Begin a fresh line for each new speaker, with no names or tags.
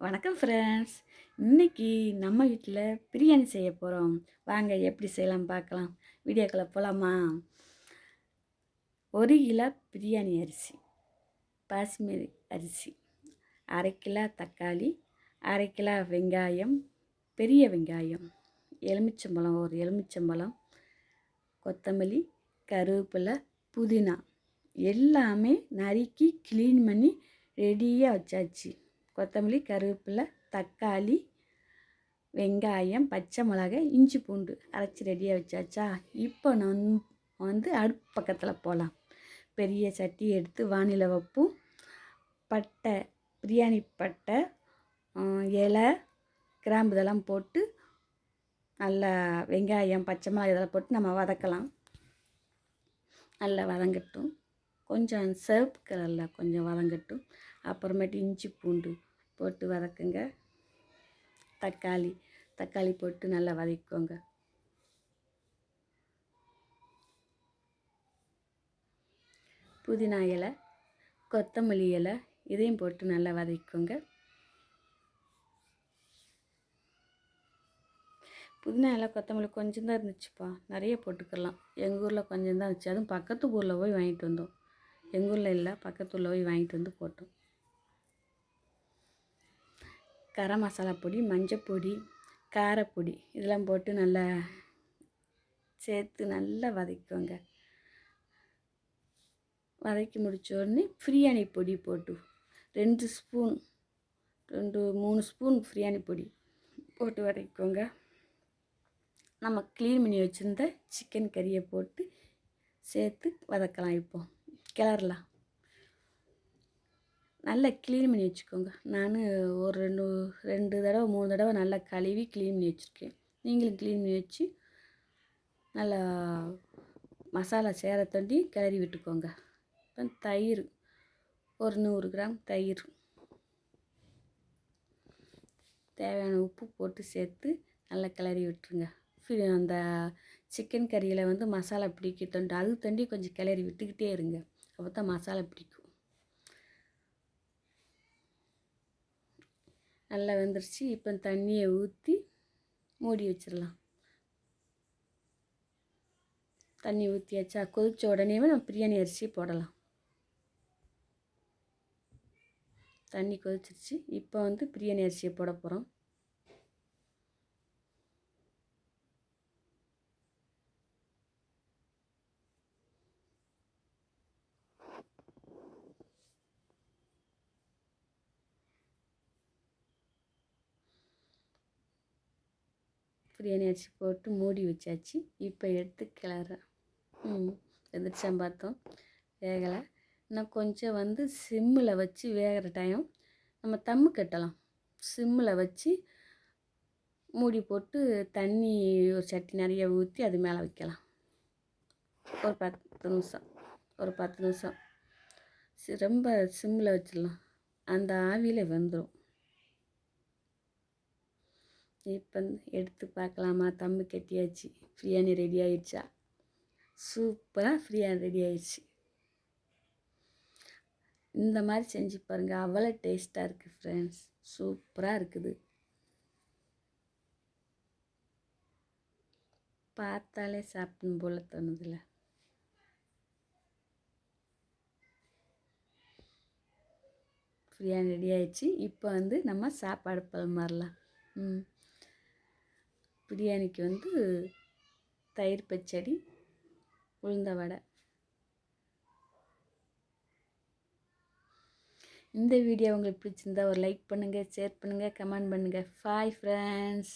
வணக்கம் ஃப்ரெண்ட்ஸ் இன்னைக்கு நம்ம வீட்டில் பிரியாணி செய்ய போகிறோம் வாங்க எப்படி செய்யலாம் பார்க்கலாம். வீடியோக்குள்ளே போகலாமா ஒரு கிலோ பிரியாணி அரிசி பாஸ்மதி அரிசி அரை கிலோ தக்காளி அரை கிலோ வெங்காயம் பெரிய வெங்காயம் எலுமிச்சம்பழம் ஒரு எலுமிச்சம்பழம் கொத்தமல்லி கருவேப்பிலை புதினா எல்லாமே நறுக்கி க்ளீன் பண்ணி ரெடியாக வச்சாச்சு. கொத்தமல்லி கருவேப்பிலை தக்காளி வெங்காயம் பச்சை மிளகாய் இஞ்சி பூண்டு அரைச்சி ரெடியாக வச்சாச்சா? இப்போ நான் வந்து அடுப்பு பக்கத்தில் போகலாம் பெரிய சட்டி எடுத்து வானிலை வைப்போம் பட்டை பிரியாணி பட்டை இலை கிராம்பு இதெல்லாம் போட்டு நல்லா வெங்காயம் பச்சை மிளகாய் இதெல்லாம் போட்டு நம்ம வதக்கலாம். நல்லா வதங்கட்டும். கொஞ்சம் சிவப்பு கலரில் கொஞ்சம் வதங்கட்டும். அப்புறமேட்டு இஞ்சி பூண்டு போட்டு வதக்குங்க. தக்காளி தக்காளி போட்டு நல்லா வதக்கிக்கோங்க. புதினா இலை கொத்தமல்லி இலை இதையும் போட்டு நல்லா வதக்கிக்கோங்க. புதினா இலை கொத்தமல்லி கொஞ்சம் தான் இருந்துச்சுப்பா. நிறைய போட்டுக்கலாம். எங்கள் ஊரில் கொஞ்சம் தான் இருந்துச்சு. அதுவும் பக்கத்து ஊரில் போய் வாங்கிட்டு வந்தோம். எங்கள் ஊரில் இல்லை பக்கத்து ஊரில் போய் வாங்கிட்டு வந்து போட்டோம். கரம் மசாலா பொடி மஞ்சப்பொடி காரப்பொடி இதெல்லாம் போட்டு நல்லா சேர்த்து நல்லா வதக்குவோங்க. வதக்கி முடித்த உடனே பிரியாணி பொடி போட்டு ரெண்டு ஸ்பூன் ரெண்டு மூணு ஸ்பூன் பிரியாணி பொடி போட்டு வதக்கிக்கோங்க நம்ம க்ளீன் பண்ணி வச்சுருந்த சிக்கன் கறியை போட்டு சேர்த்து வதக்கலாம் இப்போது கிளறலாம். நல்லா க்ளீன் பண்ணி வச்சுக்கோங்க. நான் ஒரு ரெண்டு ரெண்டு தடவை மூணு தடவை நல்லா கழுவி க்ளீன் பண்ணி வச்சுருக்கேன். நீங்களும் க்ளீன் பண்ணி வச்சு நல்லா மசாலா சேர தண்டி கிளறி விட்டுக்கோங்க. இப்போ தயிர் ஒரு நூறு கிராம் தயிர். தேவையான உப்பு போட்டு சேர்த்து நல்லா கிளறி விட்டுருங்க. அந்த சிக்கன் கறியில் வந்து மசாலா பிடிக்கட்டும் அது தண்டி கொஞ்சம் கிளறி விட்டுக்கிட்டே இருங்க. அப்போ தான் மசாலா பிடிக்கும். நல்லா வெந்துருச்சு. இப்போ தண்ணியை ஊற்றி மூடி வச்சிடலாம் தண்ணி ஊற்றியாச்சா கொதித்த உடனேவே நம்ம பிரியாணி அரிசி போடலாம். தண்ணி கொதிச்சிருச்சு. இப்போ வந்து பிரியாணி அரிசியை போட போகிறோம் பிரியாணி அரிசி போட்டு மூடி வச்சாச்சு. இப்போ எடுத்து கிளறேன் ம் எந்திரிச்சான் பார்த்தோம். வேகலை. இன்னும் கொஞ்சம் வந்து சிம்மில் வச்சு வேகிற டைம் நம்ம தம்மு கட்டலாம். சிம்மில் வச்சு மூடி போட்டு தண்ணி ஒரு சட்டி நிறைய ஊற்றி அது மேலே வைக்கலாம். ஒரு பத்து நிமிஷம். ஒரு பத்து நிமிஷம். ரொம்ப சிம்மில் வச்சிடலாம். அந்த ஆவியில் வெந்துடும் இப்போ எடுத்து பார்க்கலாமா? தம்பு கட்டியாச்சு. பிரியாணி ரெடி ஆயிடுச்சா? சூப்பராக பிரியாணி ரெடி ஆயிடுச்சு. இந்த மாதிரி செஞ்சு பாருங்கள் அவ்வளோ டேஸ்ட்டாக இருக்குது ஃப்ரெண்ட்ஸ் சூப்பராக இருக்குது. பார்த்தாலே சாப்பிடணும் போல தோணுதில்ல. பிரியாணி ரெடி ஆயிடுச்சு. இப்போ வந்து நம்ம சாப்பாடு பழமாறலாம் ம். பிரியாணிக்கு வந்து தயிர் பச்சடி உளுந்த வடை. இந்த வீடியோ உங்களுக்கு பிடிச்சிருந்தா ஒரு லைக் பண்ணுங்கள் ஷேர் பண்ணுங்கள் கமெண்ட் பண்ணுங்கள் ஃபாய் ஃப்ரெண்ட்ஸ்